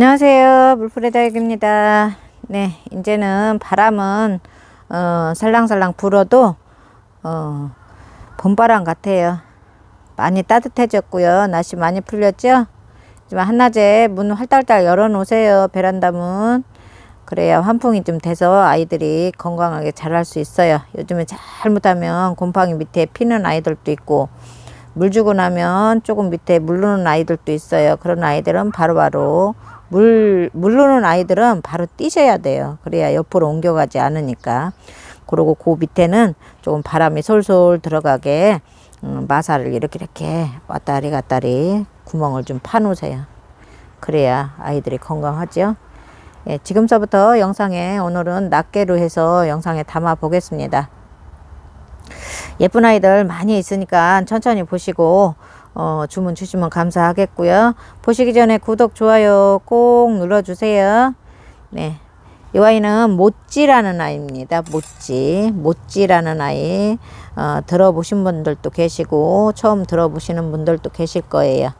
안녕하세요. 물풀의 네, 이제는 바람은 어, 살랑살랑 불어도 어, 봄바람 같아요. 많이 따뜻해졌고요. 날씨 많이 풀렸죠? 하지만 한낮에 문 활달달 열어 놓으세요. 베란다 문. 그래야 환풍이 좀 돼서 아이들이 건강하게 자랄 수 있어요. 요즘에 잘못하면 곰팡이 밑에 피는 아이들도 있고 물 주고 나면 조금 밑에 물르는 아이들도 있어요. 그런 아이들은 바로바로 물, 물르는 아이들은 바로 뛰셔야 돼요. 그래야 옆으로 옮겨가지 않으니까. 그리고 그 밑에는 조금 바람이 솔솔 들어가게 음, 마사를 이렇게 이렇게 왔다리 갔다리 구멍을 좀 파놓으세요. 그래야 아이들이 건강하죠. 예, 지금서부터 영상에 오늘은 낱개로 해서 영상에 담아 보겠습니다. 예쁜 아이들 많이 있으니까 천천히 보시고 어, 주문 주시면 감사하겠고요. 보시기 전에 구독, 좋아요 꼭 눌러주세요. 네. 이 아이는 모찌라는 아이입니다. 모찌. 모찌라는 아이. 어, 들어보신 분들도 계시고, 처음 들어보시는 분들도 계실 거예요.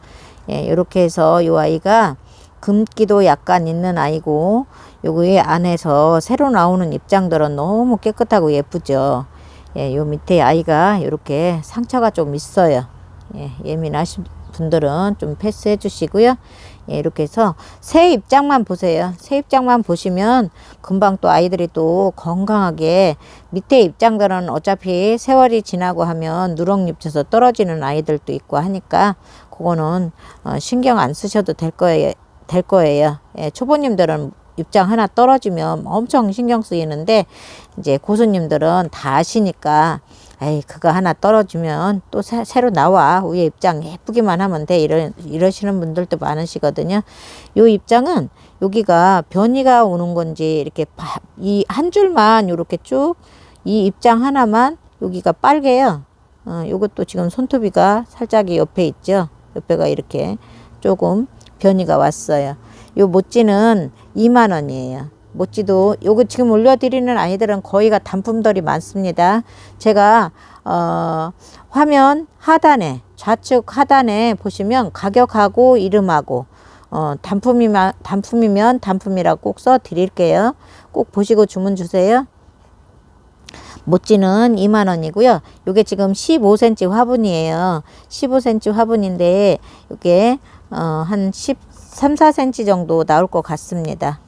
예, 이렇게 해서 이 아이가 금기도 약간 있는 아이고, 여기 안에서 새로 나오는 입장들은 너무 깨끗하고 예쁘죠. 예, 요 밑에 아이가 이렇게 상처가 좀 있어요. 예, 예민하신 분들은 좀 패스해 주시고요. 예, 이렇게 해서 새 입장만 보세요. 새 입장만 보시면 금방 또 아이들이 또 건강하게 밑에 입장들은 어차피 세월이 지나고 하면 누렁잎 져서 떨어지는 아이들도 있고 하니까 그거는 어, 신경 안 쓰셔도 될 거예요. 될 거예요. 예, 초보님들은 입장 하나 떨어지면 엄청 신경 쓰이는데 이제 고수님들은 다 아시니까 에이 그거 하나 떨어지면 또 새, 로 나와. 위에 입장 예쁘기만 하면 돼. 이러, 이러시는 분들도 많으시거든요. 요 입장은 여기가 변이가 오는 건지 이렇게 이 한 줄만 이렇게 쭉 이 입장 하나만 여기가 빨개요. 어, 요것도 지금 손톱이가 살짝이 옆에 있죠? 옆에가 이렇게 조금 변이가 왔어요. 요 모찌는 2만 원이에요 모찌도 요거 지금 올려드리는 아이들은 거의가 단품들이 많습니다. 제가 어, 화면 하단에 좌측 하단에 보시면 가격하고 이름하고 어, 단품이면 단품이면 단품이라고 꼭 써 드릴게요. 꼭 보시고 주문 주세요. 모찌는 2만 원이고요. 요게 지금 15cm 화분이에요. 15cm 화분인데 요게 어, 한 13, 4cm 정도 나올 것 같습니다.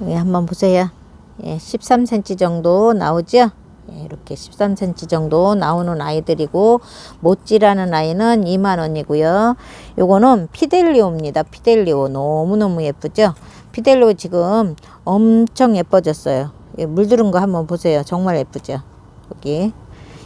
여기 한번 보세요. 예, 13cm 정도 나오죠? 예, 이렇게 13cm 정도 나오는 아이들이고 모찌라는 아이는 2만 원이고요. 요거는 피델리오입니다. 피델리오 너무너무 예쁘죠? 피델리오 지금 엄청 예뻐졌어요. 예, 물들은 거 한번 보세요. 정말 예쁘죠? 여기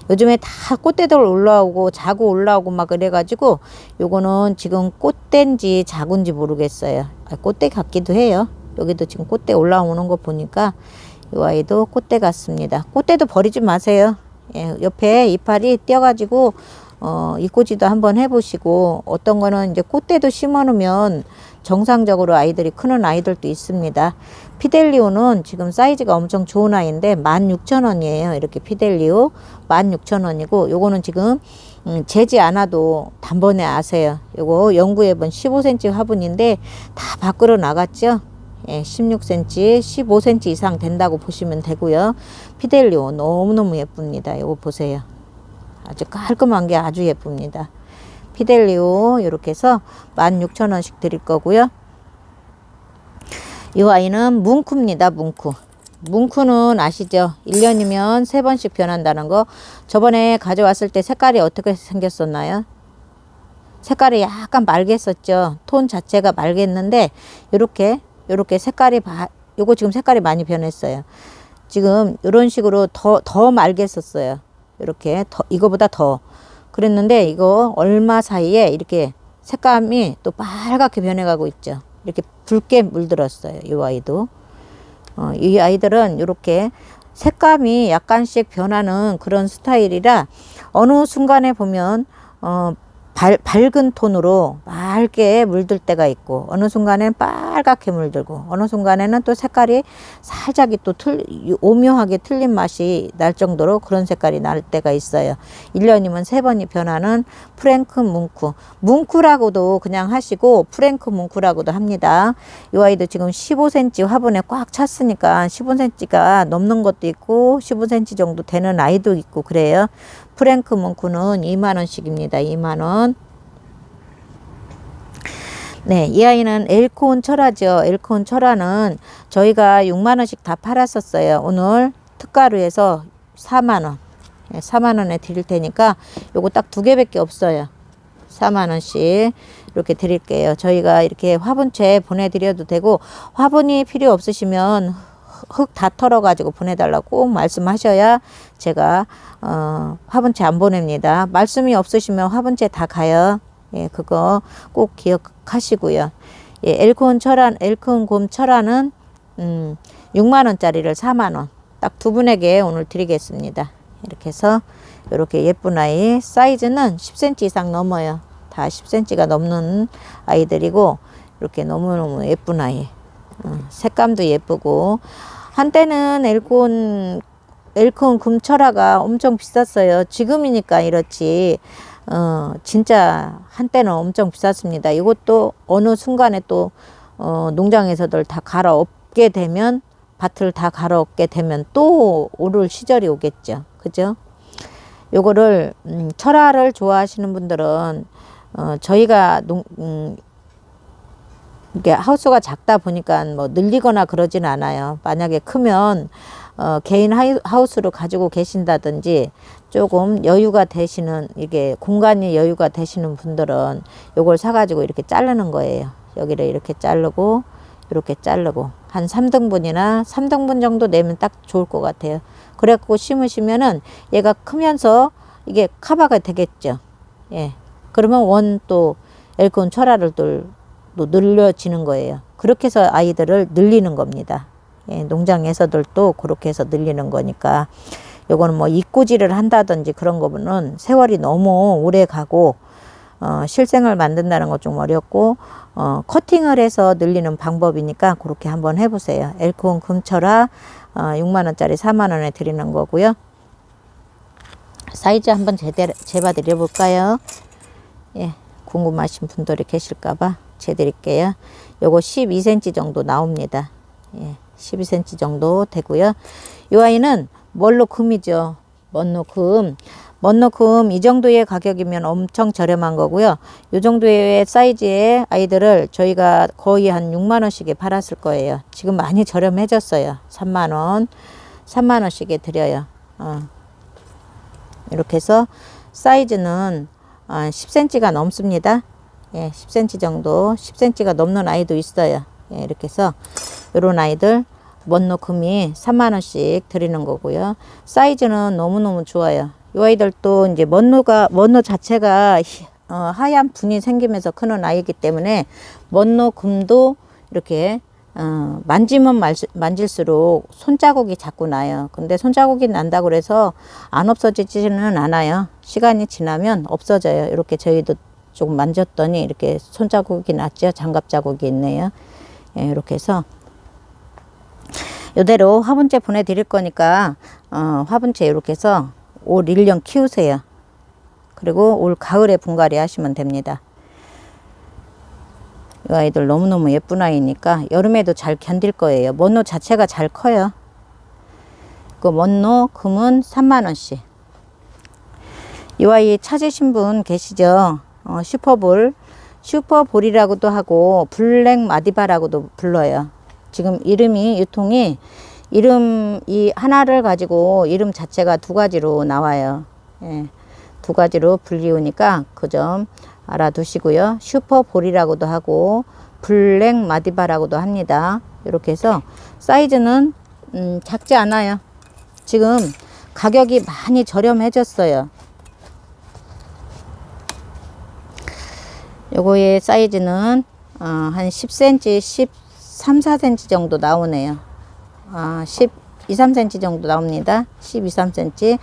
요즘에 다 꽃대들 올라오고 자고 올라오고 막 그래가지고 요거는 지금 꽃대인지 자군지 모르겠어요. 아, 꽃대 같기도 해요. 여기도 지금 꽃대 올라오는 거 보니까 이 아이도 꽃대 같습니다. 꽃대도 버리지 마세요. 예, 옆에 이파리 띄어가지고 어, 이꼬지도 한번 해보시고 어떤 거는 이제 꽃대도 심어놓으면 정상적으로 아이들이 크는 아이들도 있습니다. 피델리오는 지금 사이즈가 엄청 좋은 아이인데 16,000원이에요. 이렇게 피델리오 16,000원이고 요거는 지금 음, 재지 않아도 단번에 아세요. 요거 연구해본 15cm 화분인데 다 밖으로 나갔죠. 예, 16cm, 15cm 이상 된다고 보시면 되고요. 피델리오 너무너무 예쁩니다. 이거 보세요. 아주 깔끔한 게 아주 예쁩니다. 피델리오 이렇게 해서 16,000원씩 드릴 거고요. 이 아이는 뭉크입니다. 뭉크. 뭉크는 아시죠? 1년이면 3번씩 변한다는 거. 저번에 가져왔을 때 색깔이 어떻게 생겼었나요? 색깔이 약간 맑겠었죠. 톤 자체가 맑겠는데 이렇게 이렇게 색깔이 바, 요거 지금 색깔이 많이 변했어요. 지금 이런 식으로 더, 더 맑겠었어요. 이렇게 더, 이거보다 더. 그랬는데 이거 얼마 사이에 이렇게 색감이 또 빨갛게 변해가고 있죠. 이렇게 붉게 물들었어요. 이 아이도. 어, 이 아이들은 이렇게 색감이 약간씩 변하는 그런 스타일이라 어느 순간에 보면 어, 밝, 밝은 톤으로 맑게 물들 때가 있고 어느 순간에는 빨갛게 물들고 어느 순간에는 또 색깔이 살짝이 또 틀, 오묘하게 틀린 맛이 날 정도로 그런 색깔이 날 때가 있어요. 1년이면 세 번이 변하는 프랭크 뭉쿠. 뭉쿠라고도 그냥 하시고 프랭크 뭉쿠라고도 합니다. 이 아이도 지금 15cm 화분에 꽉 찼으니까 15cm가 넘는 것도 있고 15cm 정도 되는 아이도 있고 그래요. 프랭크 뭉쿠는 2만원씩입니다. 2만원. 네, 이 아이는 엘코온 철화죠. 엘코온 철화는 저희가 6만 원씩 다 팔았었어요. 오늘 특가로 해서 4만 원. 네, 4만 원에 드릴 테니까 요거 딱 두 개밖에 없어요. 4만 원씩 이렇게 드릴게요. 저희가 이렇게 화분채 보내드려도 되고 화분이 필요 없으시면 흙 다 털어가지고 보내달라고 꼭 말씀하셔야 제가 어, 화분채 안 보냅니다. 말씀이 없으시면 화분채 다 가요. 예, 그거 꼭 기억하시고요. 예, 엘콘 철안, 엘콘 곰 철안은 음, 6만 원짜리를 4만 원. 딱 두 분에게 오늘 드리겠습니다. 이렇게 해서 이렇게 예쁜 아이 사이즈는 10cm 이상 넘어요. 다 10cm가 넘는 아이들이고 이렇게 너무너무 예쁜 아이. 음, 색감도 예쁘고 한때는 엘콘 엘콘 금철화가 엄청 비쌌어요. 지금이니까 이렇지. 어, 진짜 한때는 엄청 비쌌습니다. 이것도 어느 순간에 또 어, 농장에서들 다 갈아엎게 되면 밭을 다 갈아엎게 되면 또 오를 시절이 오겠죠. 그죠? 요거를 음, 철화를 좋아하시는 분들은 어, 저희가 농, 음, 이게 하우스가 작다 보니까 뭐 늘리거나 그러진 않아요. 만약에 크면 어, 개인 하우스로 가지고 계신다든지 조금 여유가 되시는 이게 공간이 여유가 되시는 분들은 요걸 사가지고 이렇게 자르는 거예요. 여기를 이렇게 자르고 이렇게 자르고 한 3등분이나 3등분 정도 내면 딱 좋을 것 같아요. 그래갖고 심으시면은 얘가 크면서 이게 카바가 되겠죠. 예. 그러면 원 또 엘콘 철화를 또, 또 늘려지는 거예요. 그렇게 해서 아이들을 늘리는 겁니다. 예, 농장에서들 또 그렇게 해서 늘리는 거니까 요거는 뭐 입고지를 한다든지 그런 거는 세월이 너무 오래 가고 어, 실생을 만든다는 것 좀 어렵고 어, 커팅을 해서 늘리는 방법이니까 그렇게 한번 해보세요. 엘콘 금철화 어, 6만 원짜리 4만 원에 드리는 거고요. 사이즈 한번 제대로 재봐 드려 볼까요? 예, 궁금하신 분들이 계실까봐 재드릴게요. 요거 12cm 정도 나옵니다. 예, 12cm 정도 되고요. 이 아이는 멀로 금이죠. 먼로 금. 먼로 금이 정도의 가격이면 엄청 저렴한 거고요. 이 정도의 사이즈의 아이들을 저희가 거의 한 6만 원씩에 팔았을 거예요. 지금 많이 저렴해졌어요. 3만 원, 3만 원씩에 드려요. 어. 이렇게 해서 사이즈는 10cm가 넘습니다. 예, 10cm 정도, 10cm가 넘는 아이도 있어요. 예, 이렇게 해서 이런 아이들 먼로 금이 3만 원씩 드리는 거고요. 사이즈는 너무너무 좋아요. 이 아이들도 이제 먼로가 먼로 자체가 희- 어, 하얀 분이 생기면서 크는 아이기 때문에 먼로 금도 이렇게 어, 만지면 말, 만질수록 손자국이 자꾸 나요. 근데 손자국이 난다고 그래서 안 없어지지는 않아요. 시간이 지나면 없어져요. 이렇게 저희도 조금 만졌더니 이렇게 손자국이 났죠. 장갑 자국이 있네요. 예, 이렇게 해서 이대로 화분째 보내드릴 거니까 어, 화분째 이렇게 해서 올 1년 키우세요. 그리고 올 가을에 분갈이 하시면 됩니다. 이 아이들 너무너무 예쁜 아이니까 여름에도 잘 견딜 거예요. 먼로 자체가 잘 커요. 그 먼로 금은 3만원씩. 이 아이 찾으신 분 계시죠? 어, 슈퍼볼. 슈퍼볼이라고도 하고 블랙 마디바라고도 불러요. 지금 이름이 유통이 이름 이 하나를 가지고 이름 자체가 두 가지로 나와요. 예, 두 가지로 불리우니까 그 점 알아두시고요. 슈퍼볼이라고도 하고 블랙 마디바라고도 합니다. 이렇게 해서 사이즈는 음, 작지 않아요. 지금 가격이 많이 저렴해졌어요. 요거의 사이즈는 어, 한 10cm, 13, 4cm 정도 나오네요. 아, 12, 3cm 정도 나옵니다. 12, 3cm.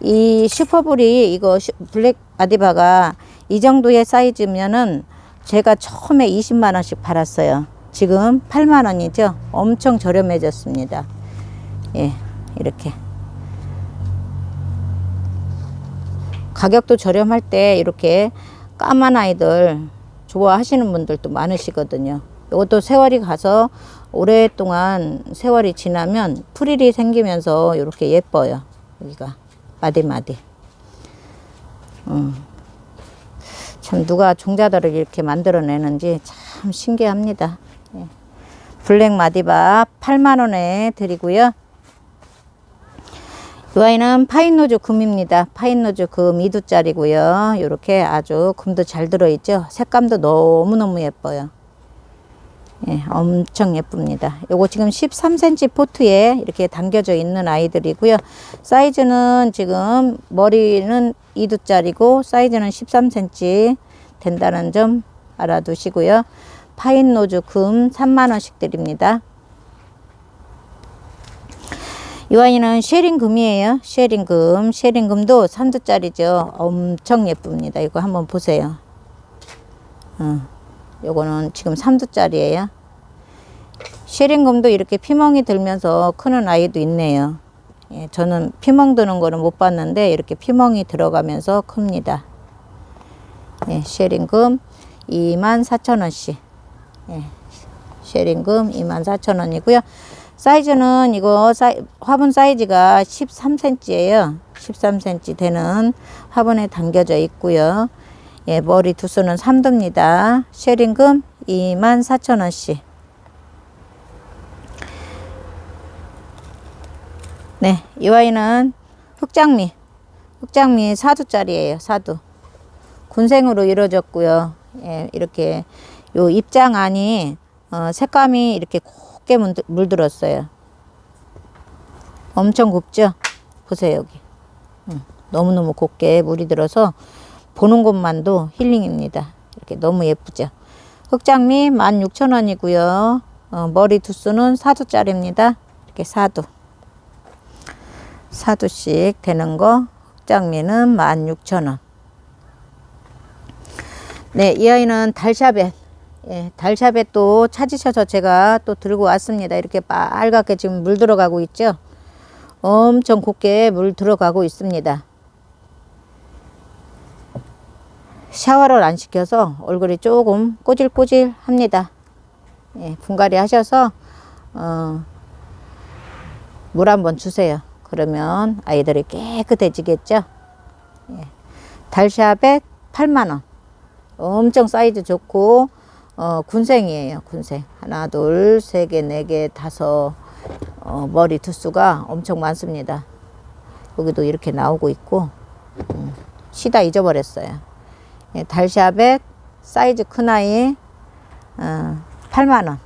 이 슈퍼볼이 이거 슈- 블랙 아디바가 이 정도의 사이즈면은 제가 처음에 20만 원씩 팔았어요. 지금 8만 원이죠. 엄청 저렴해졌습니다. 예, 이렇게. 가격도 저렴할 때 이렇게 까만 아이들 좋아하시는 분들도 많으시거든요. 이것도 세월이 가서 오랫동안 세월이 지나면 프릴이 생기면서 이렇게 예뻐요. 여기가 마디마디. 음. 참 누가 종자들을 이렇게 만들어내는지 참 신기합니다. 예. 블랙 마디밥 8만 원에 드리고요. 이 아이는 파인노즈 금입니다. 파인노즈 금 2두짜리고요. 이렇게 아주 금도 잘 들어있죠. 색감도 너무너무 예뻐요. 예, 엄청 예쁩니다. 요거 지금 13cm 포트에 이렇게 담겨져 있는 아이들이고요. 사이즈는 지금 머리는 2두짜리고 사이즈는 13cm 된다는 점 알아두시고요. 파인 노즈 금 3만원씩 드립니다. 이 아이는 쉐링 금이에요. 쉐링 금. 쉐링 금도 3두짜리죠. 엄청 예쁩니다. 이거 한번 보세요. 어. 요거는 지금 3두짜리예요. 쉐링금도 이렇게 피멍이 들면서 크는 아이도 있네요. 예, 저는 피멍 드는 거는 못 봤는데 이렇게 피멍이 들어가면서 큽니다. 예, 쉐링금 24,000원씩. 예, 쉐링금 24,000원이고요. 사이즈는 이거 사이, 화분 사이즈가 13cm예요. 13cm 되는 화분에 담겨져 있고요. 예, 머리 두수는 3두입니다. 쉐링금 24,000원씩. 네, 이 와인은 흑장미. 흑장미 4두짜리예요. 4두. 군생으로 이루어졌고요. 예, 이렇게 요 입장 안이 어, 색감이 이렇게 물들- 물들었어요. 엄청 곱죠? 보세요, 여기. 음, 너무너무 곱게 물이 들어서 보는 것만도 힐링입니다. 이렇게 너무 예쁘죠. 흑장미 16,000원이고요. 어, 머리 두수는 4두짜리입니다. 이렇게 4두. 4두씩 되는 거 흑장미는 16,000원. 네, 이 아이는 달샤벳. 예, 달샤벳 또 찾으셔서 제가 또 들고 왔습니다. 이렇게 빨갛게 지금 물 들어가고 있죠. 엄청 곱게 물 들어가고 있습니다. 샤워를 안 시켜서 얼굴이 조금 꼬질꼬질 합니다. 예, 분갈이 하셔서, 어, 물 한번 주세요. 그러면 아이들이 깨끗해지겠죠? 예. 달샤벳 8만원. 엄청 사이즈 좋고, 어, 군생이에요, 군생. 하나, 둘, 세 개, 네 개, 다섯, 어, 머리 두수가 엄청 많습니다. 여기도 이렇게 나오고 있고, 음, 시다 잊어버렸어요. 예, 달샤벳 사이즈 큰 아이 어, 8만 원.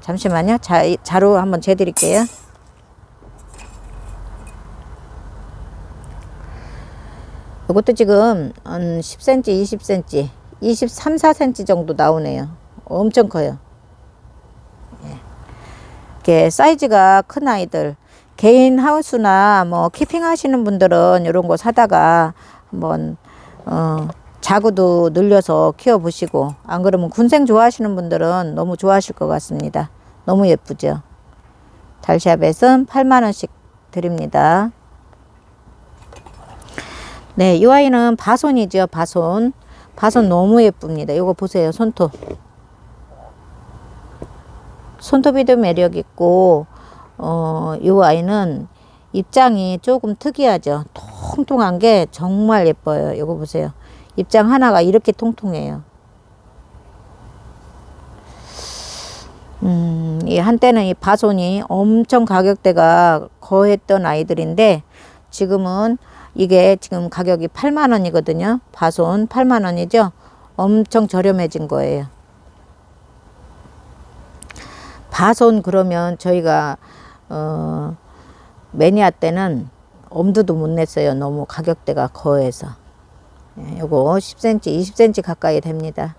잠시만요. 자, 이 자로 한번 재드릴게요. 이것도 지금 한 10cm, 20cm, 23, 4cm 정도 나오네요. 엄청 커요. 예. 이렇게 사이즈가 큰 아이들 개인 하우스나 뭐 키핑 하시는 분들은 이런 거 사다가 한번 어 자구도 늘려서 키워 보시고 안 그러면 군생 좋아하시는 분들은 너무 좋아하실 것 같습니다. 너무 예쁘죠. 달샤벳은 8만 원씩 드립니다. 네, 이 아이는 바손이죠. 바손. 바손 너무 예쁩니다. 이거 보세요. 손톱. 손톱이도 매력 있고 어, 이 아이는 입장이 조금 특이하죠. 통통한 게 정말 예뻐요. 이거 보세요. 입장 하나가 이렇게 통통해요. 음, 이 한때는 이 바손이 엄청 가격대가 거했던 아이들인데 지금은 이게 지금 가격이 8만 원이거든요. 바손 8만 원이죠. 엄청 저렴해진 거예요. 바손 그러면 저희가 어 매니아 때는 엄두도 못 냈어요. 너무 가격대가 거해서. 예, 요거 10cm, 20cm 가까이 됩니다.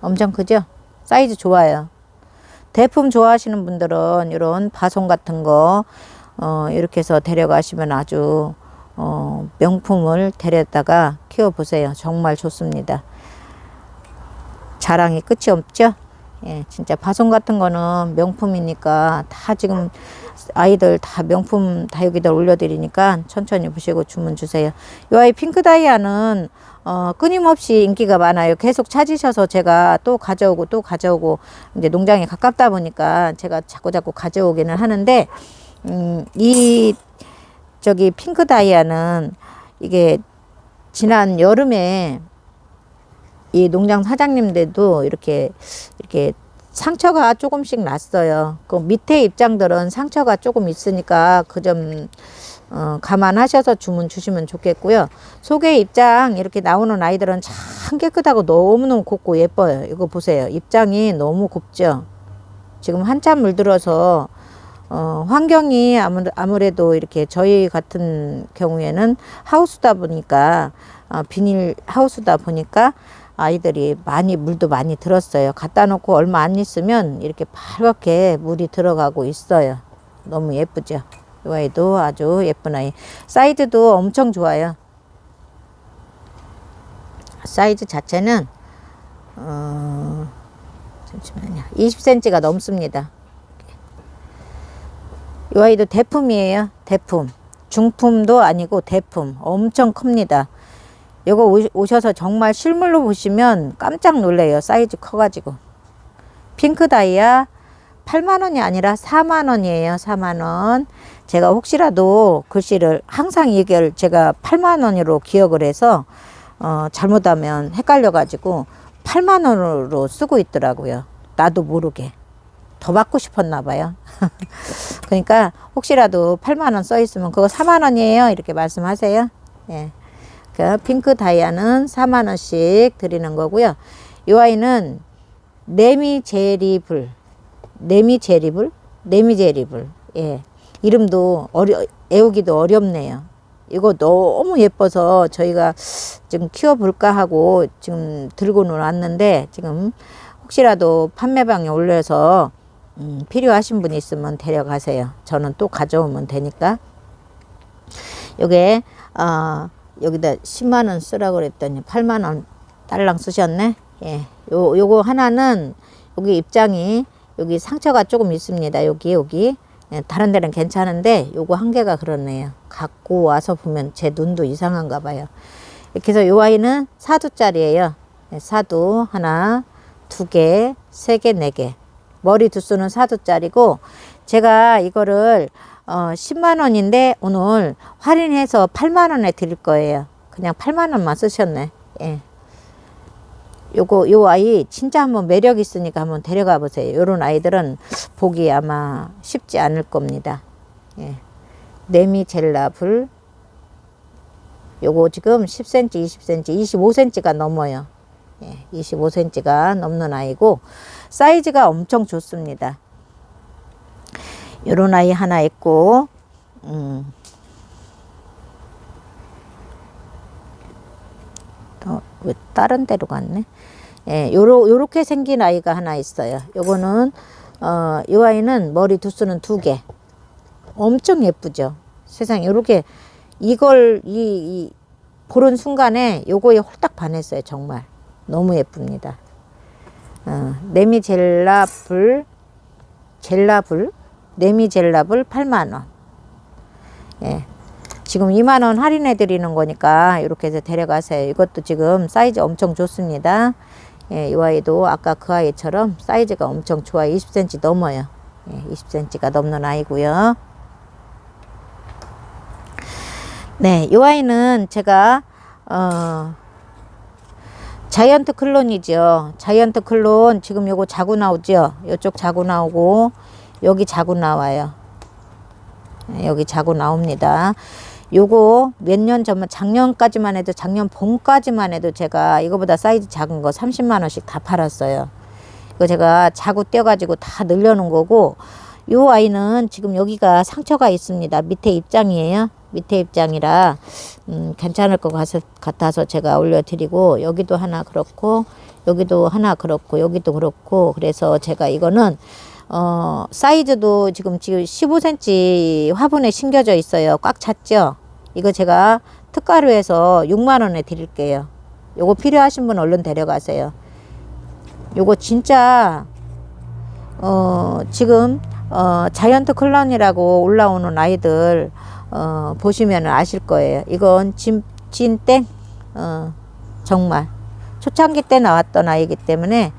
엄청 크죠? 사이즈 좋아요. 대품 좋아하시는 분들은 이런 바손 같은 거, 어, 이렇게 해서 데려가시면 아주, 어, 명품을 데려다가 키워보세요. 정말 좋습니다. 자랑이 끝이 없죠? 예, 진짜 파손 같은 거는 명품이니까 다 지금 아이들 다 명품 다 여기다 올려드리니까 천천히 보시고 주문 주세요. 이 아이 핑크 다이아는 어, 끊임없이 인기가 많아요. 계속 찾으셔서 제가 또 가져오고 또 가져오고 이제 농장에 가깝다 보니까 제가 자꾸 자꾸 가져오기는 하는데 음, 이 저기 핑크 다이아는 이게 지난 여름에 이 농장 사장님들도 이렇게 이렇게 상처가 조금씩 났어요. 그 밑에 입장들은 상처가 조금 있으니까 그점 어, 감안하셔서 주문 주시면 좋겠고요. 속에 입장 이렇게 나오는 아이들은 참 깨끗하고 너무너무 곱고 예뻐요. 이거 보세요. 입장이 너무 곱죠. 지금 한참 물들어서 어, 환경이 아무래, 아무래도 이렇게 저희 같은 경우에는 하우스다 보니까 어, 비닐 하우스다 보니까 아이들이 많이 물도 많이 들었어요. 갖다 놓고 얼마 안 있으면 이렇게 빨갛게 물이 들어가고 있어요. 너무 예쁘죠. 이 아이도 아주 예쁜 아이. 사이즈도 엄청 좋아요. 사이즈 자체는 어, 잠시만요. 20cm가 넘습니다. 이 아이도 대품이에요. 대품. 중품도 아니고 대품. 엄청 큽니다. 이거 오- 오셔서 정말 실물로 보시면 깜짝 놀래요. 사이즈 커가지고. 핑크 다이아 8만 원이 아니라 4만 원이에요. 4만 원. 제가 혹시라도 글씨를 항상 이걸 제가 8만 원으로 기억을 해서 어, 잘못하면 헷갈려가지고 8만 원으로 쓰고 있더라고요. 나도 모르게. 더 받고 싶었나 봐요. 그러니까 혹시라도 8만 원 써 있으면 그거 4만 원이에요. 이렇게 말씀하세요. 예. 그 핑크 다이아는 4만 원씩 드리는 거고요. 이 아이는 네미 제리불, 네미 제리불, 네미 제리불. 예. 이름도 어려 애우기도 어렵네요. 이거 너무 예뻐서 저희가 지금 키워볼까 하고 지금 들고는 왔는데 지금 혹시라도 판매방에 올려서 음, 필요하신 분이 있으면 데려가세요. 저는 또 가져오면 되니까. 요게 어, 여기다 10만 원 쓰라고 그랬더니 8만 원 딸랑 쓰셨네. 예. 요 요거 하나는 여기 입장이 여기 상처가 조금 있습니다. 여기 여기. 예, 다른 데는 괜찮은데 요거 한 개가 그렇네요. 갖고 와서 보면 제 눈도 이상한가 봐요. 이렇게 해서 요 아이는 사두짜리예요. 예, 사두 하나, 두 개, 세 개, 네 개. 머리 두수는 사두짜리고 제가 이거를 어, 10만 원인데 오늘 할인해서 8만 원에 드릴 거예요. 그냥 8만 원만 쓰셨네. 예. 요거 요 아이 진짜 한번 매력 있으니까 한번 데려가 보세요. 요런 아이들은 보기 아마 쉽지 않을 겁니다. 예. 네미젤라 불 요거 지금 10cm, 20cm, 25cm가 넘어요. 예, 25cm가 넘는 아이고 사이즈가 엄청 좋습니다. 요런 아이 하나 있고 음. 어, 왜 다른 데로 갔네? 예, 요러, 요렇게 생긴 아이가 하나 있어요. 요거는, 어, 요 아이는 머리 두수는 두 개. 엄청 예쁘죠? 세상에, 요렇게, 이걸, 이, 이, 보는 순간에 요거에 홀딱 반했어요. 정말. 너무 예쁩니다. 어, 네미젤라불, 젤라불, 네미젤라불 8만원. 예. 지금 2만 원 할인해 드리는 거니까 이렇게 해서 데려가세요. 이것도 지금 사이즈 엄청 좋습니다. 예, 이 아이도 아까 그 아이처럼 사이즈가 엄청 좋아요. 20cm 넘어요. 예, 20cm가 넘는 아이고요. 네, 이 아이는 제가 어 자이언트 클론이죠. 자이언트 클론 지금 요거 자구 나오죠. 요쪽 자구 나오고 여기 자구 나와요. 네, 여기 자고 나옵니다. 요거 몇 년 전만 작년까지만 해도 작년 봄까지만 해도 제가 이거보다 사이즈 작은 거 30만 원씩 다 팔았어요. 이거 제가 자구 떼가지고 다 늘려놓은 거고 요 아이는 지금 여기가 상처가 있습니다. 밑에 입장이에요. 밑에 입장이라 음, 괜찮을 것 같아서, 제가 올려드리고 여기도 하나 그렇고 여기도 하나 그렇고 여기도 그렇고 그래서 제가 이거는 어, 사이즈도 지금 지금 15cm 화분에 심겨져 있어요. 꽉 찼죠? 이거 제가 특가로 해서 6만 원에 드릴게요. 요거 필요하신 분 얼른 데려가세요. 요거 진짜 어 지금 어 자이언트 클런이라고 올라오는 아이들 어 보시면 아실 거예요. 이건 진 진땡 어 정말 초창기 때 나왔던 아이기 때문에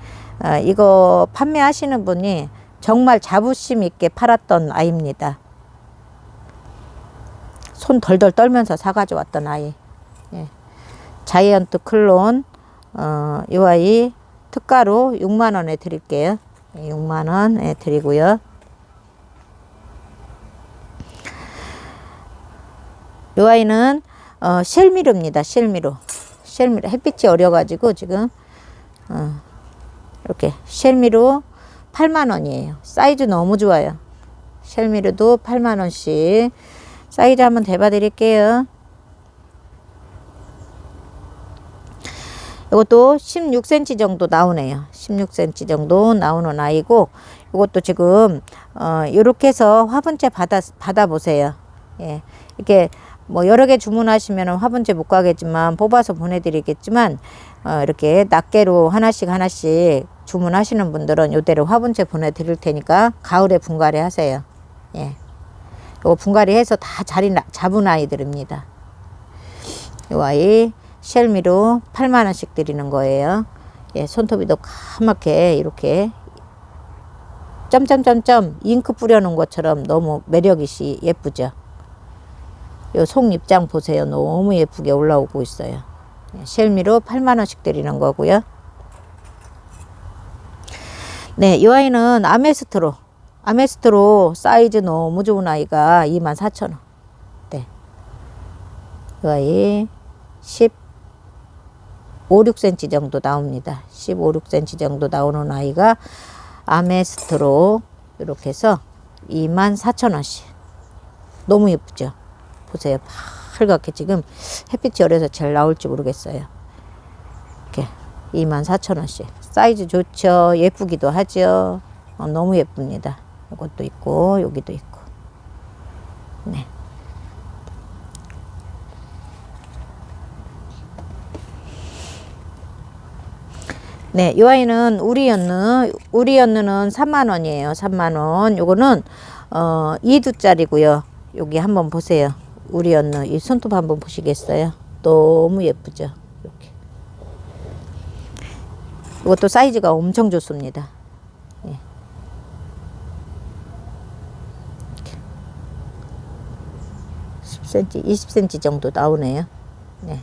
어, 이거 판매하시는 분이 정말 자부심 있게 팔았던 아이입니다. 손 덜덜 떨면서 사가지고 왔던 아이. 예. 자이언트 클론, 어, 이 아이 특가로 6만원에 드릴게요. 6만원에 드리고요. 이 아이는 어, 쉘미루입니다. 쉘미루. 쉘미루. 햇빛이 어려가지고 지금 어, 이렇게 쉘미루 8만원이에요. 사이즈 너무 좋아요. 쉘미루도 8만원씩 사이즈 한번 대봐 드릴게요. 이것도 16cm 정도 나오네요. 16cm 정도 나오는 아이고 이것도 지금 어 이렇게 해서 화분째 받아 받아 보세요. 예. 이렇게 뭐 여러 개 주문하시면 화분째 못 가겠지만 뽑아서 보내드리겠지만 어 이렇게 낱개로 하나씩 하나씩 주문하시는 분들은 요대로 화분째 보내드릴 테니까 가을에 분갈이 하세요. 예. 요 분갈이 해서 다 자리 나- 잡은 아이들입니다. 요 아이 쉘미로 8만 원씩 드리는 거예요. 예, 손톱이도 까맣게 이렇게 점점점점 잉크 뿌려놓은 것처럼 너무 매력이 시 예쁘죠. 요속 입장 보세요. 너무 예쁘게 올라오고 있어요. 예, 쉘미로 8만 원씩 드리는 거고요. 네, 이 아이는 아메스트로 아메스트로 사이즈 너무 좋은 아이가 24,000원. 네. 이 아이 15, 6cm 정도 나옵니다. 15, 6cm 정도 나오는 아이가 아메스트로 이렇게 해서 24,000원씩. 너무 예쁘죠? 보세요. 빨갛게 지금 햇빛이 어려서 잘 나올지 모르겠어요. 이렇게 24,000원씩. 사이즈 좋죠? 예쁘기도 하죠? 어, 너무 예쁩니다. 이것도 있고, 여기도 있고. 네. 네, 이 아이는 우리 연느, 우리 연느는 3만 원이에요. 3만 원. 요거는 어 2두짜리고요. 여기 한번 보세요. 우리 연느 이 손톱 한번 보시겠어요? 너무 예쁘죠? 이렇게. 이것도 사이즈가 엄청 좋습니다. 예. 10cm, 20cm 정도 나오네요. 네.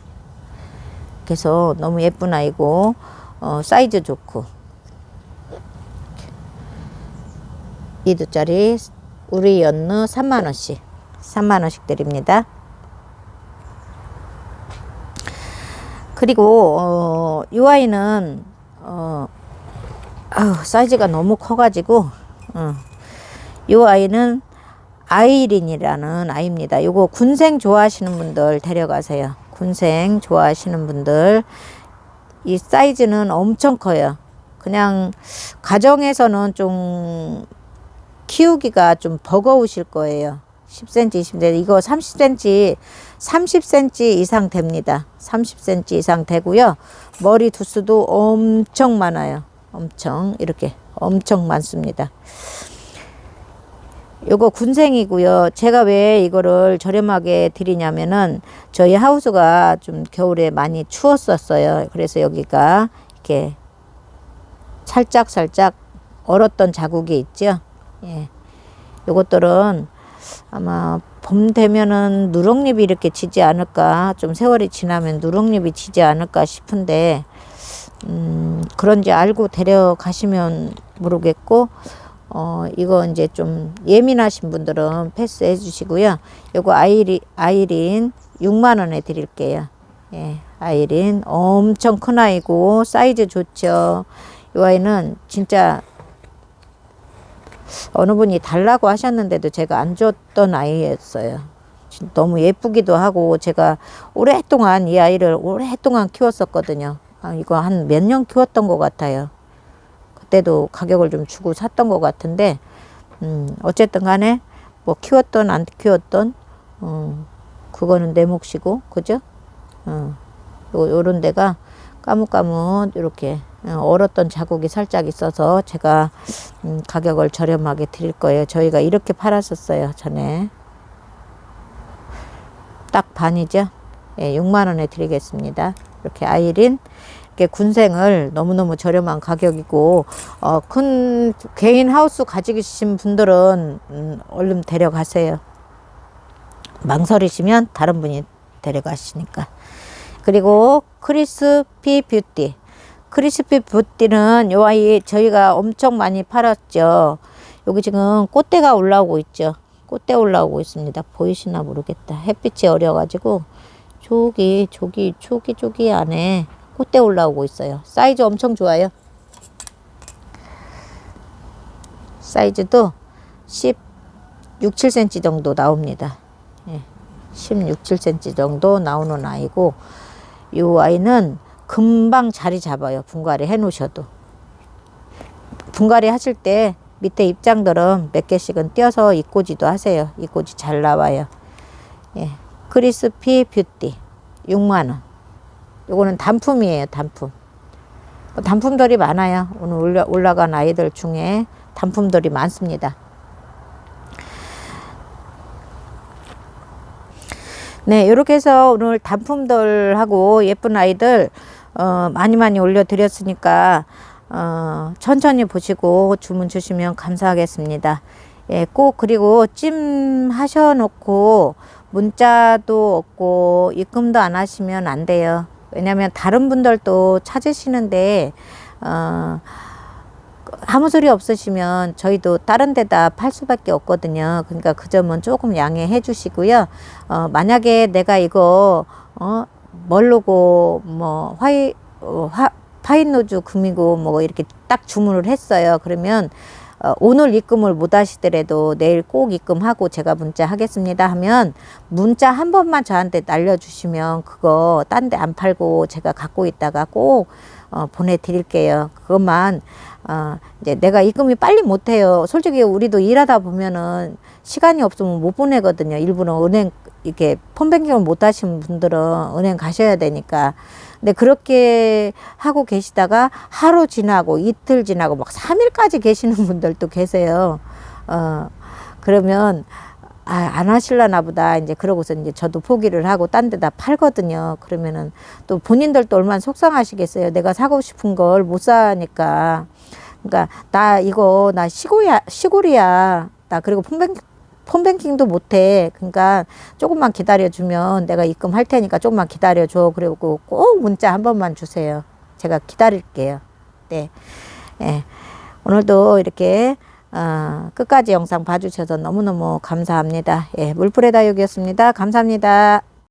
그래서 너무 예쁜 아이고 어, 사이즈 좋고 2두짜리 우리 연느 3만원씩 3만원씩 드립니다 그리고 어, 이 아이는 어, 아우, 사이즈가 너무 커가지고 어, 이 아이는 아이린이라는 아이입니다. 요거 군생 좋아하시는 분들 데려가세요. 군생 좋아하시는 분들 이 사이즈는 엄청 커요. 그냥 가정에서는 좀 키우기가 좀 버거우실 거예요. 10cm, 20cm. 이거 30cm, 30cm 이상 됩니다. 30cm 이상 되고요. 머리 두수도 엄청 많아요. 엄청 이렇게 엄청 많습니다. 요거 군생이고요. 제가 왜 이거를 저렴하게 드리냐면은 저희 하우스가 좀 겨울에 많이 추웠었어요. 그래서 여기가 이렇게 살짝 살짝 얼었던 자국이 있죠. 예. 요것들은 아마 봄 되면은 누렁잎이 이렇게 지지 않을까 좀 세월이 지나면 누렁잎이 지지 않을까 싶은데 음 그런지 알고 데려가시면 모르겠고 어, 이거 이제 좀 예민하신 분들은 패스해 주시고요. 요거 아이리, 아이린 6만원에 드릴게요. 예, 아이린 엄청 큰 아이고, 사이즈 좋죠. 이 아이는 진짜 어느 분이 달라고 하셨는데도 제가 안 줬던 아이였어요. 진- 너무 예쁘기도 하고, 제가 오랫동안 이 아이를 오랫동안 키웠었거든요. 아, 이거 한 몇 년 키웠던 것 같아요. 그때도 가격을 좀 주고 샀던 것 같은데 음, 어쨌든 간에 뭐 키웠던 안 키웠던 음, 그거는 내 몫이고, 그죠? 어, 요, 요런 데가 까뭇까뭇 이렇게 어, 얼었던 자국이 살짝 있어서 제가 음, 가격을 저렴하게 드릴 거예요. 저희가 이렇게 팔았었어요, 전에. 딱 반이죠? 예, 6만 원에 드리겠습니다. 이렇게 아이린 이렇게 군생을 너무너무 저렴한 가격이고 어, 큰 개인 하우스 가지고 계신 분들은 음, 얼른 데려가세요. 망설이시면 다른 분이 데려가시니까. 그리고 크리스피 뷰티. 크리스피 뷰티는 요 아이 저희가 엄청 많이 팔았죠. 여기 지금 꽃대가 올라오고 있죠. 꽃대 올라오고 있습니다. 보이시나 모르겠다. 햇빛이 어려가지고 저기 저기 저기 저기 안에 꽃대 올라오고 있어요. 사이즈 엄청 좋아요. 사이즈도 16, 7cm 정도 나옵니다. 예, 16, 7cm 정도 나오는 아이고 이 아이는 금방 자리 잡아요. 분갈이 해 놓으셔도. 분갈이 하실 때 밑에 입장들은 몇 개씩은 띄어서 이꼬지도 하세요. 이꼬지 잘 나와요. 예. 크리스피 뷰티 6만 원. 요거는 단품이에요, 단품. 뭐 단품들이 많아요. 오늘 올라, 올라간 아이들 중에 단품들이 많습니다. 네, 이렇게 해서 오늘 단품들하고 예쁜 아이들 어, 많이 많이 올려드렸으니까 어, 천천히 보시고 주문 주시면 감사하겠습니다. 예, 꼭 그리고 찜 하셔놓고 문자도 없고 입금도 안 하시면 안 돼요. 왜냐면 다른 분들도 찾으시는데 어, 아무 소리 없으시면 저희도 다른 데다 팔 수밖에 없거든요. 그러니까 그 점은 조금 양해해 주시고요. 어, 만약에 내가 이거 어, 멀르고 뭐 화이 어, 화, 파인노즈 금이고 뭐 이렇게 딱 주문을 했어요. 그러면 어, 오늘 입금을 못 하시더라도 내일 꼭 입금하고 제가 문자 하겠습니다 하면 문자 한 번만 저한테 날려주시면 그거 딴 데 안 팔고 제가 갖고 있다가 꼭 어, 보내드릴게요. 그것만 어, 이제 내가 입금이 빨리 못해요. 솔직히 우리도 일하다 보면은 시간이 없으면 못 보내거든요. 일부러 은행 이렇게 폰뱅킹을 못 하시는 분들은 은행 가셔야 되니까. 근데 그렇게 하고 계시다가 하루 지나고 이틀 지나고 막 3일까지 계시는 분들도 계세요. 어, 그러면 아, 안 하실라나 보다. 이제 그러고서 이제 저도 포기를 하고 딴 데다 팔거든요. 그러면은 또 본인들도 얼마나 속상하시겠어요. 내가 사고 싶은 걸 못 사니까. 그러니까 나 이거 나 시골이야, 시골이야. 나 그리고 폰뱅 폰뱅킹도 못해. 그러니까 조금만 기다려주면 내가 입금할 테니까 조금만 기다려줘. 그리고 꼭 문자 한 번만 주세요. 제가 기다릴게요. 네. 예. 오늘도 이렇게 어, 끝까지 영상 봐주셔서 너무너무 감사합니다. 예, 물풀의 다육이었습니다. 감사합니다.